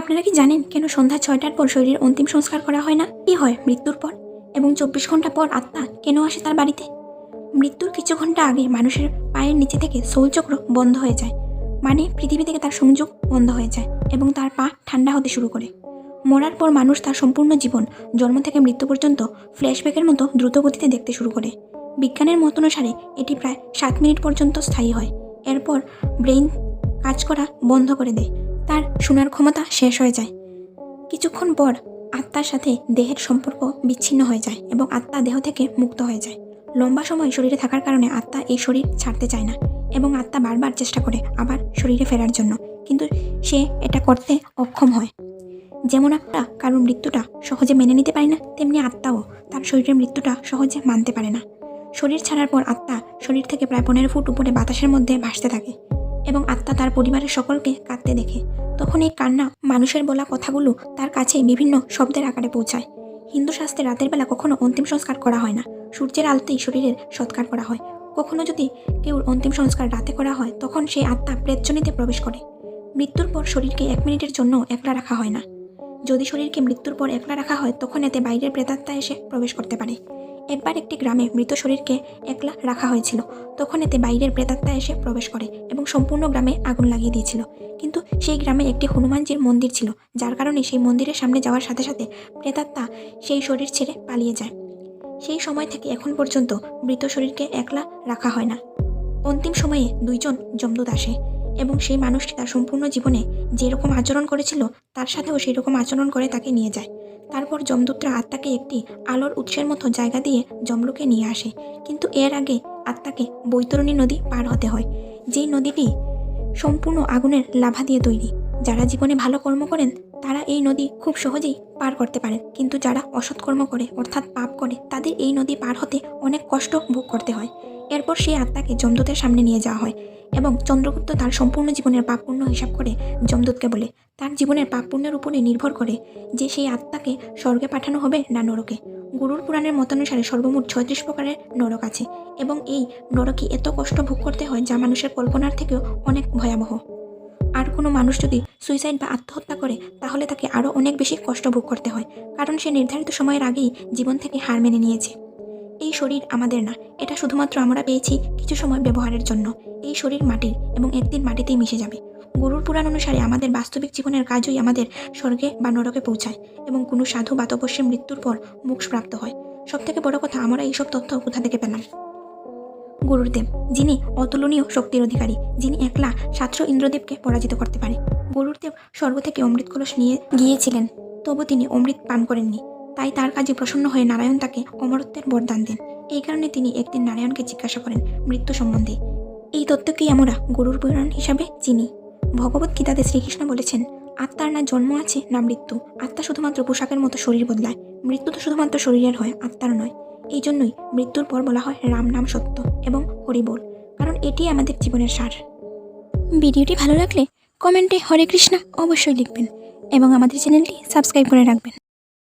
আপনারা কি জানেন কেন সন্ধ্যা ছয়টার পর শরীরের অন্তিম সংস্কার করা হয় না? কি হয় মৃত্যুর পর? এবং চব্বিশ ঘণ্টা পর আত্মা কেন আসে তার বাড়িতে? মৃত্যুর কিছু ঘণ্টা আগে মানুষের পায়ের নিচে থেকে চক্র বন্ধ হয়ে যায়। মানে পৃথিবী থেকে তার সংযোগ বন্ধ হয়ে যায় এবং তার পা ঠান্ডা হতে শুরু করে। মরার পর মানুষ তার সম্পূর্ণ জীবন, জন্ম থেকে মৃত্যু পর্যন্ত ফ্ল্যাশব্যাকের মতো দ্রুত গতিতে দেখতে শুরু করে। বিজ্ঞানের মত অনুসারে এটি প্রায় সাত মিনিট পর্যন্ত স্থায়ী হয়। এরপর ব্রেইন কাজ করা বন্ধ করে দেয়। তার শোনার ক্ষমতা শেষ হয়ে যায়। কিছুক্ষণ পর আত্মার সাথে দেহের সম্পর্ক বিচ্ছিন্ন হয়ে যায় এবং আত্মা দেহ থেকে মুক্ত হয়ে যায়। লম্বা সময় শরীরে থাকার কারণে আত্মা এই শরীর ছাড়তে চায় না এবং আত্মা বারবার চেষ্টা করে আবার শরীরে ফেরার জন্য, কিন্তু সে এটা করতে অক্ষম হয়। যেমন আমরা কারোর মৃত্যুটা সহজে মেনে নিতে পারি না, তেমনি আত্মাও তার শরীরের মৃত্যুটা সহজে মানতে পারে না। শরীর ছাড়ার পর আত্মা শরীর থেকে প্রায় পনেরো ফুট উপরে বাতাসের মধ্যে ভাসতে থাকে। এবং আত্মা তার পরিবারের সকলকে কাঁদতে দেখে। তখন এই কান্না মানুষের বলা কথাগুলো তার কাছে বিভিন্ন শব্দের আকারে পৌঁছায়। হিন্দু শাস্ত্রে রাতের বেলা কখনো অন্তিম সংস্কার করা হয় না। সূর্যের আলোতেই শরীরের সৎকার করা হয়। কখনো যদি কেউ অন্তিম সংস্কার রাতে করা হয়, তখন সেই আত্মা প্রেতজনিতে প্রবেশ করে। মৃত্যুর পর শরীরকে এক মিনিটের জন্য একলা রাখা হয় না। যদি শরীরকে মৃত্যুর পর একলা রাখা হয়, তখন এতে বাইরের প্রেতাত্মা এসে প্রবেশ করতে পারে। একবার একটি গ্রামে মৃত শরীরকে একলা রাখা হয়েছিল। তখন এতে বাইরের প্রেতাত্মা এসে প্রবেশ করে এবং সম্পূর্ণ গ্রামে আগুন লাগিয়ে দিয়েছিল। কিন্তু সেই গ্রামে একটি হনুমানজির মন্দির ছিল, যার কারণে সেই মন্দিরের সামনে যাওয়ার সাথে সাথে প্রেতাত্মা সেই শরীর ছেড়ে পালিয়ে যায়। সেই সময় থেকে এখন পর্যন্ত মৃত শরীরকে একলা রাখা হয় না। অন্তিম সময়ে দুইজন যমদূত আসে এবং সেই মানুষটি তার সম্পূর্ণ জীবনে যেরকম আচরণ করেছিল, তার সাথেও সেই রকম আচরণ করে তাকে নিয়ে যায়। তারপর যমদূতরা আত্মাকে একটি আলোর উৎসের মতো জায়গা দিয়ে জমলুকে নিয়ে আসে। কিন্তু এর আগে আত্মাকে বৈতরণী নদী পার হতে হয়, যেই নদীটি সম্পূর্ণ আগুনের লাভা দিয়ে তৈরি। যারা জীবনে ভালো কর্ম করেন, তারা এই নদী খুব সহজেই পার করতে পারেন। কিন্তু যারা অসৎকর্ম করে, অর্থাৎ পাপ করে, তাদের এই নদী পার হতে অনেক কষ্ট ভোগ করতে হয়। এরপর সেই আত্মাকে যমদূতের সামনে নিয়ে যাওয়া হয় এবং চন্দ্রগুপ্ত তার সম্পূর্ণ জীবনের পাপ পুণ্য হিসাব করে যমদূতকে বলে। তার জীবনের পাপ পুণ্যের উপরে নির্ভর করে যে সেই আত্মাকে স্বর্গে পাঠানো হবে না নরকে। গুরুর পুরাণের মতানুসারে সর্বমোট ছয়ত্রিশ প্রকারের নরক আছে এবং এই নরকে এত কষ্ট ভোগ করতে হয় যা মানুষের কল্পনার থেকেও অনেক ভয়াবহ। আর কোনো মানুষ যদি সুইসাইড বা আত্মহত্যা করে, তাহলে তাকে আরও অনেক বেশি কষ্ট ভোগ করতে হয়, কারণ সে নির্ধারিত সময়ের আগেই জীবন থেকে হার মেনে নিয়েছে। এই শরীর আমাদের না, এটা শুধুমাত্র আমরা পেয়েছি কিছু সময় ব্যবহারের জন্য। এই শরীর মাটির এবং একদিন মাটিতেই মিশে যাবে। গরুর পুরাণ অনুসারে আমাদের বাস্তবিক জীবনের কাজই আমাদের স্বর্গে বা নরকে পৌঁছায় এবং কোনো সাধু বা তপস্যের মৃত্যুর পর মোক্ষ প্রাপ্ত হয়। সব থেকে বড় কথা, আমরা এইসব তথ্য কোথা থেকে পেলাম? গরুরদেব যিনি অতুলনীয় শক্তির অধিকারী, যিনি একলা সাতশো ইন্দ্রদেবকে পরাজিত করতে পারে। গরুরদেব স্বর্গ থেকে অমৃত কলস নিয়ে গিয়েছিলেন, তবু তিনি অমৃত পান করেননি। তাই তার কাজে প্রসন্ন হয়ে নারায়ণ তাকে অমরত্বের বরদান দেন। এই কারণে তিনি একদিন নারায়ণকে জিজ্ঞাসা করেন, মৃত্যু সম্বন্ধে এই তত্ত্বকেই আমরা গুরুর পুরাণ হিসাবে চিনি। ভগবত গীতাতে শ্রীকৃষ্ণ বলেছেন, আত্মার না জন্ম আছে, না মৃত্যু। আত্মা শুধুমাত্র পোশাকের মতো শরীর বদলায়। মৃত্যু তো শুধুমাত্র শরীরের হয়, আত্মার নয়। এই জন্যই মৃত্যুর পর বলা হয় রাম নাম সত্য এবং হরিবোল, কারণ এটি আমাদের জীবনের সার। ভিডিওটি ভালো লাগলে কমেন্টে হরে কৃষ্ণা অবশ্যই লিখবেন এবং আমাদের চ্যানেলটি সাবস্ক্রাইব করে রাখবেন।